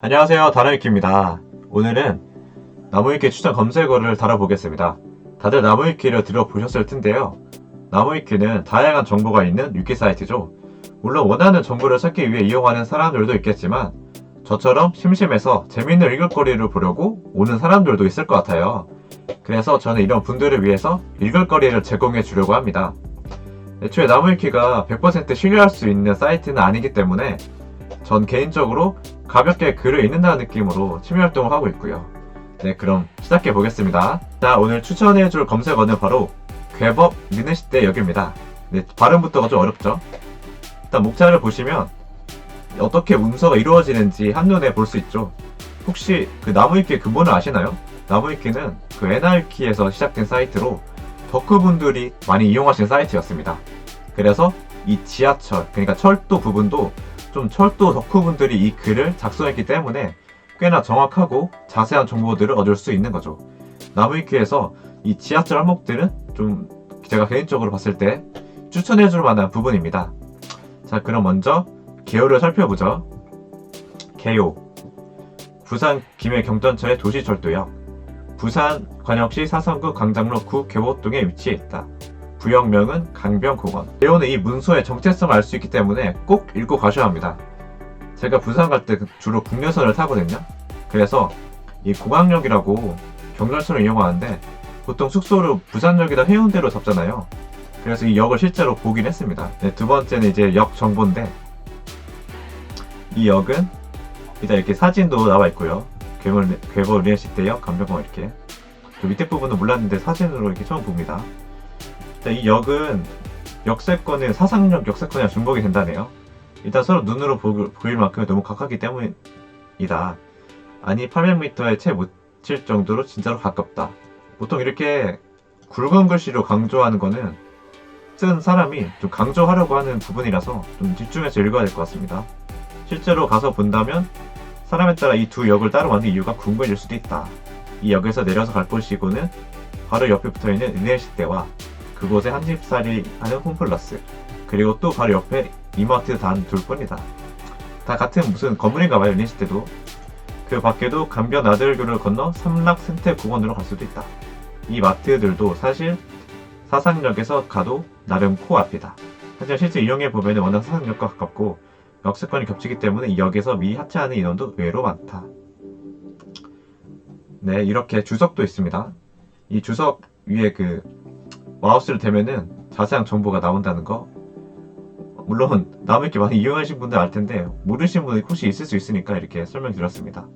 안녕하세요. 다나유키입니다. 오늘은 나무위키 추천 검색어를 달아보겠습니다. 다들 나무위키를 들어보셨을 텐데요. 나무위키는 다양한 정보가 있는 위키 사이트죠. 물론 원하는 정보를 찾기 위해 이용하는 사람들도 있겠지만 저처럼 심심해서 재밌는 읽을거리를 보려고 오는 사람들도 있을 것 같아요. 그래서 저는 이런 분들을 위해서 읽을거리를 제공해 주려고 합니다. 애초에 나무위키가 100% 신뢰할 수 있는 사이트는 아니기 때문에 전 개인적으로 가볍게 글을 읽는다는 느낌으로 취미 활동을 하고 있고요. 네, 그럼 시작해 보겠습니다. 자, 오늘 추천해 줄 검색어는 바로 괴법 리네시대 역입니다. 네, 발음부터가 좀 어렵죠? 일단 목차를 보시면 어떻게 문서가 이루어지는지 한눈에 볼 수 있죠. 혹시 그 나무위키의 근본을 아시나요? 나무위키는 그 NR키에서 시작된 사이트로 덕후분들이 많이 이용하시는 사이트였습니다. 그래서 이 지하철, 그러니까 철도 부분도 좀 철도 덕후분들이 이 글을 작성했기 때문에 꽤나 정확하고 자세한 정보들을 얻을 수 있는 거죠. 나무위키에서 이 지하철 항목들은 좀 제가 개인적으로 봤을 때 추천해줄 만한 부분입니다. 자, 그럼 먼저 개요를 살펴보죠. 개요. 부산 김해 경전철의 도시철도역. 부산 관역시 사성구 광장로 구 개보동에 위치해 있다. 부역명은 강변공원. 개요는 이 문서의 정체성을 알 수 있기 때문에 꼭 읽고 가셔야 합니다. 제가 부산 갈 때 주로 국내선을 타거든요. 그래서 이 공항역이라고 경전철을 이용하는데 보통 숙소를 부산역이나 해운대로 잡잖아요. 그래서 이 역을 실제로 보긴 했습니다. 네, 두 번째는 이제 역 정보인데 이 역은 일단 이렇게 사진도 나와 있고요. 괴물, 괴물 리엔시대역, 강변공원 이렇게 저 밑에 부분은 몰랐는데 사진으로 이렇게 처음 봅니다. 자, 이 역은 역세권은 사상역 역세권이랑 중복이 된다네요. 일단 서로 눈으로 보, 보일 만큼 너무 가깝기 때문이다. 아니 800m에 채 못 칠 정도로 진짜로 가깝다. 보통 이렇게 굵은 글씨로 강조하는 거는 쓴 사람이 좀 강조하려고 하는 부분이라서 좀 집중해서 읽어야 될 것 같습니다. 실제로 가서 본다면 사람에 따라 이 두 역을 따로 만든 이유가 궁금해질 수도 있다. 이 역에서 내려서 갈 곳이고는 바로 옆에 붙어 있는 은혜시대와 그곳에 한집살이 하는 홈플러스 그리고 또 바로 옆에 이마트 단 둘뿐이다. 다 같은 무슨 건물인가 봐요 은혜시대도 그 밖에도 강변 아들교를 건너 삼락 생태공원으로 갈 수도 있다. 이 마트들도 사실 사상역에서 가도 나름 코앞이다. 하지만 실제 이용해 보면 워낙 사상역과 가깝고 역세권이 겹치기 때문에 이 역에서 미 하차하는 인원도 의외로 많다. 네, 이렇게 주석도 있습니다. 이 주석 위에 그 마우스를 대면은 자세한 정보가 나온다는 거. 물론 이렇게 많이 이용하신 분들 알 텐데 모르신 분이 혹시 있을 수 있으니까 이렇게 설명드렸습니다.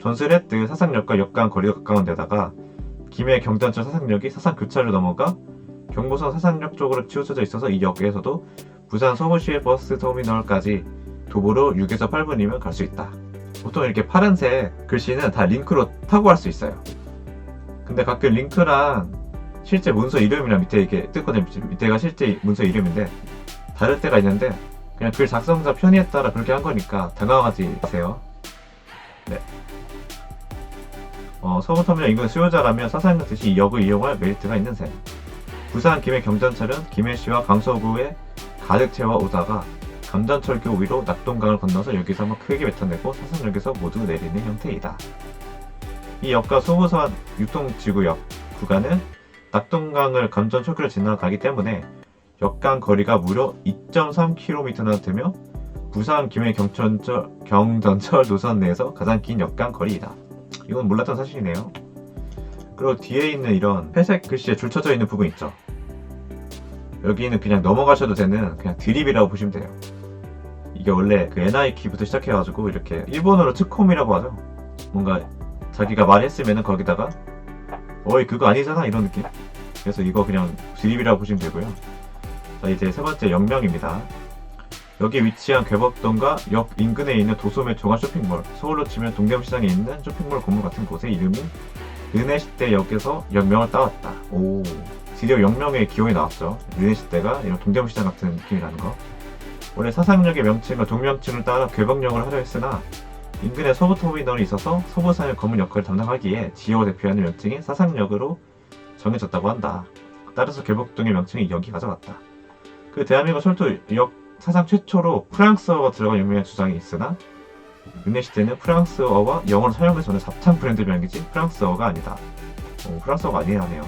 전술했듯 사상역과 역간 거리가 가까운 데다가 김해 경전철 사상역이 사상 교차를 넘어가 경부선 사상역 쪽으로 치우쳐져 있어서 이 역에서도 부산 서울시의 버스 터미널까지 도보로 6에서 8분이면 갈 수 있다. 보통 이렇게 파란색 글씨는 다 링크로 타고 갈 수 있어요. 근데 가끔 링크랑 실제 문서 이름이랑 밑에 이렇게 뜨거든요. 밑에가 실제 문서 이름인데 다를 때가 있는데 그냥 글 작성자 편의에 따라 그렇게 한 거니까 당황하지 마세요. 네. 어, 서부터미널 인근 수요자라면 사상역 듯이 이 역을 이용할 메리트가 있는 셈. 부산 김해 경전철은 김해시와 강서구에 가득 채워 오다가 감전철교 위로 낙동강을 건너서 여기서 한번 크게 뱉어내고 사상역에서 모두 내리는 형태이다. 이 역과 소부산 유통지구역 구간은 낙동강을 감전철교를 지나가기 때문에 역간 거리가 무려 2.3km나 되며 부산 김해 경천철, 경전철 노선 내에서 가장 긴 역간 거리이다. 이건 몰랐던 사실이네요. 그리고 뒤에 있는 이런 회색 글씨에 줄쳐져 있는 부분 있죠. 여기는 그냥 넘어가셔도 되는 그냥 드립이라고 보시면 돼요. 이게 원래 그 NI키부터 시작해가지고 이렇게 일본어로 특콤이라고 하죠. 뭔가 자기가 말했으면은 거기다가 어이 그거 아니잖아 이런 느낌. 그래서 이거 그냥 드립이라고 보시면 되고요. 자 이제 세 번째 영명입니다. 여기 위치한 괴법동과 역 인근에 있는 도소매 종합 쇼핑몰, 서울로 치면 동대문시장에 있는 쇼핑몰 건물 같은 곳의 이름이 은혜시대역에서 역명을 따왔다. 오, 드디어 역명의 기호이 나왔죠. 은혜시대가 이런 동대문시장 같은 느낌이 나는 거. 원래 사상역의 명칭과 동명칭을 따라 괴법령을 하려 했으나 인근에 서부터미널이 있어서 서부산의 검은 역할을 담당하기에 지역을 대표하는 명칭이 사상역으로 정해졌다고 한다. 따라서 괴법동의 명칭이 여기 가져갔다. 그 대한민국 철도 역 사상 최초로 프랑스어가 들어간 영명의 주장이 있으나 르네시테는 프랑스어와 영어를 사용해서는 잡창 브랜드 명이지 프랑스어가 아니다. 어, 프랑스어가 아니라 하네요.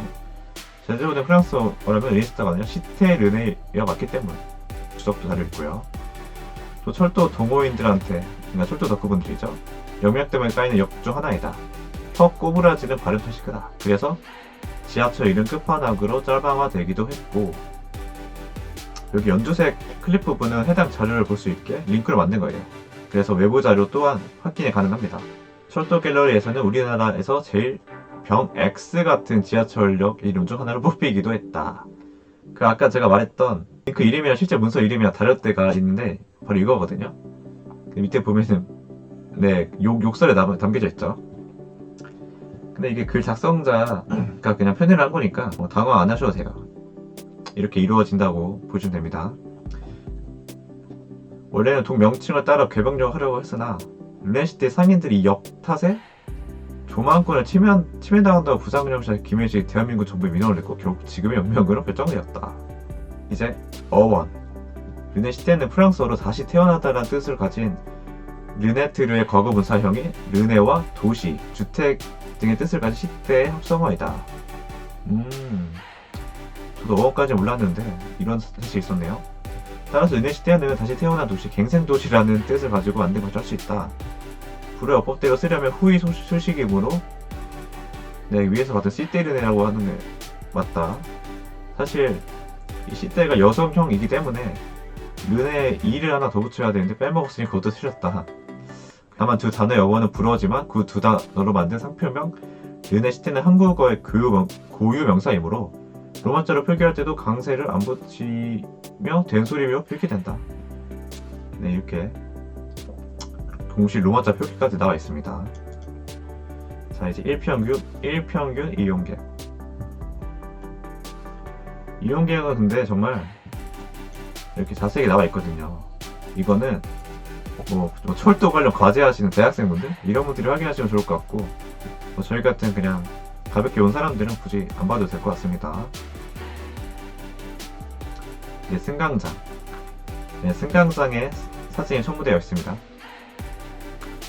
제대로 된 프랑스어라면 르네시테가 아니라 시테 르네가 맞기 때문. 주석도 달려있고요. 또 철도 동호인들한테, 그러니까 철도 덕후분들이죠. 영역 때문에 쌓이는 역중 하나이다. 턱 꼬부라지는 발음 크다. 그래서 지하철 이름 끝판왕으로 짤방화되기도 했고 여기 연두색 클립 부분은 해당 자료를 볼 수 있게 링크를 만든 거예요. 그래서 외부 자료 또한 확인이 가능합니다. 철도 갤러리에서는 우리나라에서 제일 병 X 같은 지하철역 이름 중 하나로 뽑히기도 했다. 그 아까 제가 말했던 그 이름이랑 실제 문서 이름이랑 다를 때가 있는데 바로 이거거든요. 그 밑에 보면은 네 욕, 욕설에 남, 담겨져 있죠. 근데 이게 글 작성자가 그냥 편의를 한 거니까 뭐 당황 안 하셔도 돼요. 이렇게 이루어진다고 보시면 됩니다. 원래는 동 명칭을 따라 개방력 하려고 했으나 르네시대 상인들이 역 탓에 조만권을 치면, 침해당한다고 부상명사 김혜식 대한민국 정부에 민원을 냈고 결국 지금의 운명으로 결정되었다. 이제 어원 르네시테는 프랑스어로 다시 태어나다라는 뜻을 가진 르네트르의 과거 분사형이 르네와 도시, 주택 등의 뜻을 가진 시대의 합성어이다. 음, 저도 어원까지 몰랐는데 이런 뜻이 있었네요. 따라서 르네시테는 다시 태어난 도시, 갱생도시라는 뜻을 가지고 만든 것을 할 수 있다. 불의 어법대로 쓰려면 후이 소- 술식이므로 네, 위에서 봤던 시테르네라고 하는 게 맞다. 사실 이 시대가 여성형이기 때문에 르네 이를 하나 더 붙여야 되는데 빼먹었으니 그것도 틀렸다. 다만 두 단어의 어원은 불어지만 그 두 단어로 만든 상표명 르네 시테는 한국어의 고유, 명- 고유 명사이므로 로마자로 표기할 때도 강세를 안 붙이며 된소리며 표기된다. 네 이렇게 동시 로마자 표기까지 나와 있습니다. 자 이제 1평균 1평균 이용객 이용객은 근데 정말 이렇게 자세히 나와 있거든요. 이거는 뭐, 뭐 철도 관련 과제 하시는 대학생분들 이런 분들이 확인하시면 좋을 것 같고 뭐 저희 같은 그냥 가볍게 온 사람들은 굳이 안 봐도 될 것 같습니다. 네, 승강장. 네, 승강장에 사진이 첨부되어 있습니다.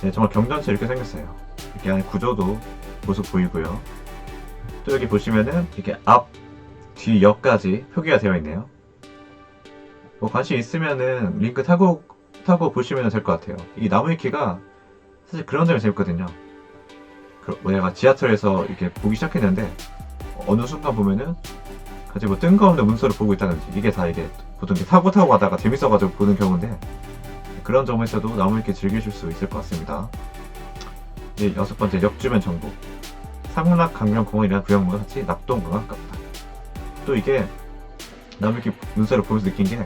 네, 정말 경전체 이렇게 생겼어요. 이렇게 안에 구조도 모습 보이고요. 또 여기 보시면은 이렇게 앞, 뒤, 역까지 표기가 되어 있네요. 뭐 관심 있으면은 링크 타고 타고 보시면 될 것 같아요. 이 나무위키가 사실 그런 점이 재밌거든요. 그, 뭐 내가 지하철에서 이렇게 보기 시작했는데 어느 순간 보면은 같이 뭐 뜬금없는 문서를 보고 있다든지 이게 다 이게 보통 이렇게 타고 타고 가다가 재밌어가지고 보는 경우인데 그런 점에서도 나무위키 즐기실 수 있을 것 같습니다. 이제 여섯 번째 역주변 정보. 상락 강명공원이라는 구역과 같이 낙동강과 가깝다. 또 이게 나무위키 문서를 보면서 느낀 게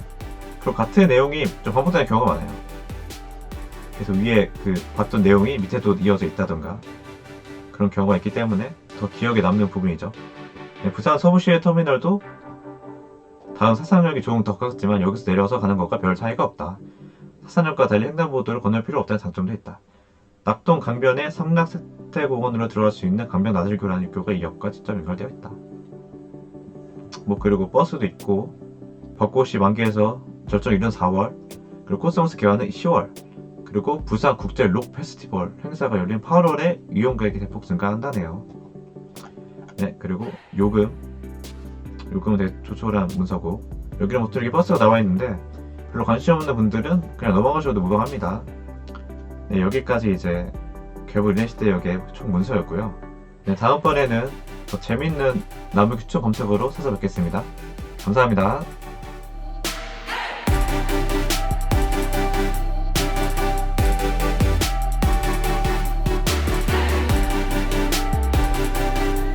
그리고 같은 내용이 좀 반복되는 경우가 많아요. 그래서 위에 그 봤던 내용이 밑에도 이어져 있다던가 그런 경우가 있기 때문에 더 기억에 남는 부분이죠. 네, 부산 서부시의 터미널도 다음 사상력이 조금 더 가깝지만 여기서 내려서 가는 것과 별 차이가 없다. 사상역과 달리 횡단보도를 건널 필요 없다는 장점도 있다. 낙동 강변의 삼락세태공원으로 들어갈 수 있는 강변 나들교라는 육교가 이 역과 직접 연결되어 있다. 뭐 그리고 버스도 있고 벚꽃이 만개해서 절정 이른 4월 그리고 코스모스 개화는 10월 그리고 부산 국제 록 페스티벌 행사가 열린 8월에 이용객이 대폭 증가한다네요. 네 그리고 요금 요금은 되게 조촐한 문서고 여기는 보통 이렇게 버스가 나와 있는데 별로 관심 없는 분들은 그냥 넘어가셔도 무방합니다. 네 여기까지 이제 개부 르네시대역의 총 문서였고요. 네 다음번에는 더 재밌는 나무 규칙 검색어로 찾아뵙겠습니다. 감사합니다.